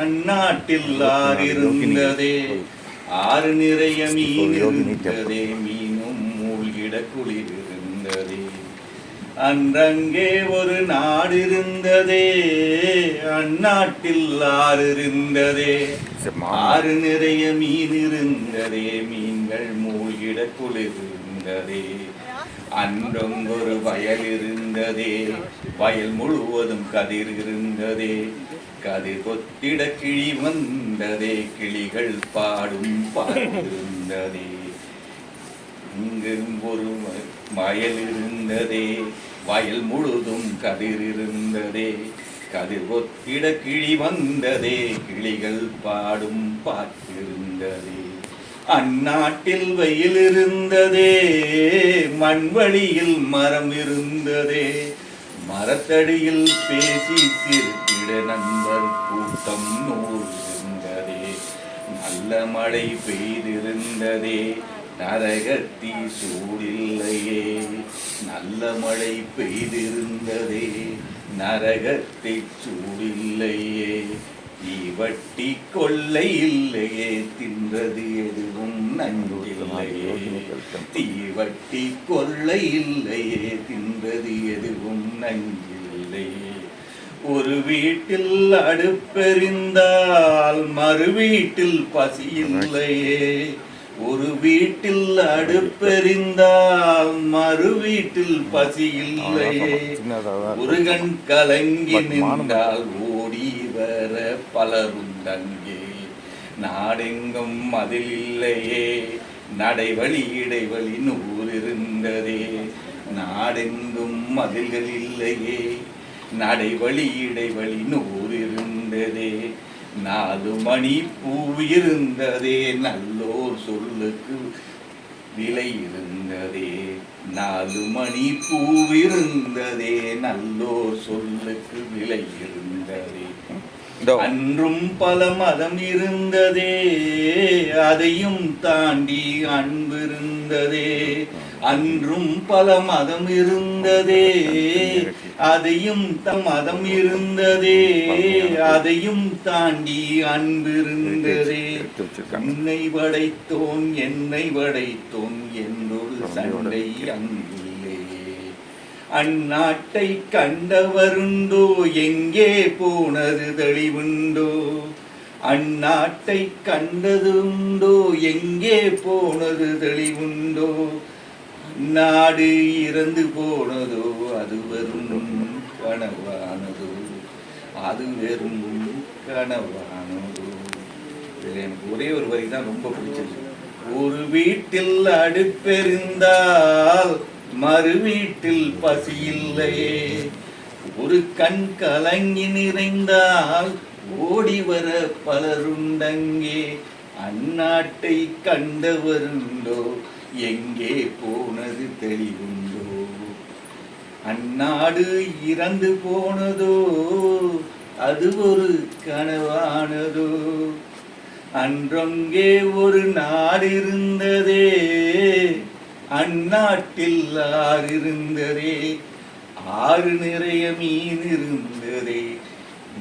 அந்நாட்டில் ஆறு இருந்ததே ஆறு நிறைய மீன் இருந்ததே. மீனும் மூழ்கிட குளிர் இருந்ததே. அன்றங்கே ஒரு நாடு இருந்ததே அந்நாட்டில் ஆறு இருந்ததே ஆறு நிறைய மீன் இருந்ததே மீன்கள் மூழ்கிட குளிர் இருந்ததே அன்றொங்கொரு வயல் இருந்ததே வயல் முழுவதும் கதிர் இருந்ததே கதிர் கொத்திட கிளி வந்ததே கிளிகள் பாடும் பாடிருந்ததே இங்கும் மயல் வயல் இருந்ததே. வயல் முழுதும் கதிர் இருந்ததே. கதிர் ஒத்திட கிளி வந்ததே. கிளிகள் பாடும் பாட்டிருந்ததே அந்நாட்டில் வெயில் இருந்ததே. மண்வழியில் மரம் இருந்ததே. மரத்தடியில் பேசி சிறுத்திட நண்பர் கூட்டம் நூல் இருந்ததே. நல்ல மழை பெய்திருந்ததே. நரகத்தி சூடில்லையே. நல்ல மழை பெய்திருந்ததே. நரகத்தை சூடில்லையே. தீவட்டி கொள்ளை இல்லையே. தின்றது எதுவும் நஞ்சில்லையே தீவட்டி கொள்ளை இல்லையே. தின்றது எதுவும் நஞ்சில்லையே ஒரு வீட்டில் அடுப்பெறிந்தால் மறு வீட்டில் பசி இல்லையே. ஒரு வீட்டில் அடுப்பெறிந்தால் மறு வீட்டில் பசி இல்லையே முருகன் கலங்கி நின்றால் ஓடி வர பலருண்டங்கே நாடெங்கும் அதில் இல்லையே. நடைவழி இடைவழி நூறு இருந்ததே நாடெங்கும் மதில்கள் இல்லையே. நடைவழி இடைவழி நூறு இருந்ததே நாலு மணி பூ இருந்ததே நல்லோர் சொல்லுக்கு விலை இருந்ததே. நாலு மணி பூவிருந்ததே நல்லோர் சொல்லுக்கு விலை இருந்ததே. அன்றும் பல மதம் இருந்ததே அதையும் தாண்டி அன்பு இருந்ததே. அன்றும் பல மதம் இருந்ததே. அதையும் த மதம் இருந்ததே. அதையும் தாண்டி அன்பிருந்ததே. உன்னை என்னை படைத்தோன் என்னை படைத்தோன் என்னொரு சண்டை அங்கில்லையே அந்நாட்டை கண்டவருண்டோ எங்கே போனது தெளிவுண்டோ? அந்நாட்டை கண்டதுண்டோ எங்கே போனது தெளிவுண்டோ? நாடு இறந்து போனதோ அது வெறும் கனவானதோ. அது வெறும் கனவானதோ. இதில் எனக்கு ஒரே ஒரு வரி தான் ரொம்ப பிடிச்சது. ஒரு வீட்டில் அடுப்பெறிந்தால் மறு வீட்டில் பசி இல்லையே. ஒரு கண் கலங்கி நிறைந்தால் ஓடி வர பலருண்டங்கே. அந்நாட்டை கண்டவருண்டோ? எங்கே போனது தெளிவுண்டோ? அந்நாடு இறந்து போனதோ? அது ஒரு கனவானதோ? அன்றொங்கே ஒரு நாடு இருந்ததே? அந்நாட்டில் ஆறு இருந்ததே? ஆறு நிறைய மீன் இருந்ததே?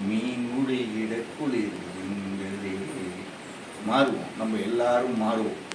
மீனுடைய இடக்குள் இருந்ததே? மாறுவோம். நம்ம எல்லாரும் மாறுவோம்.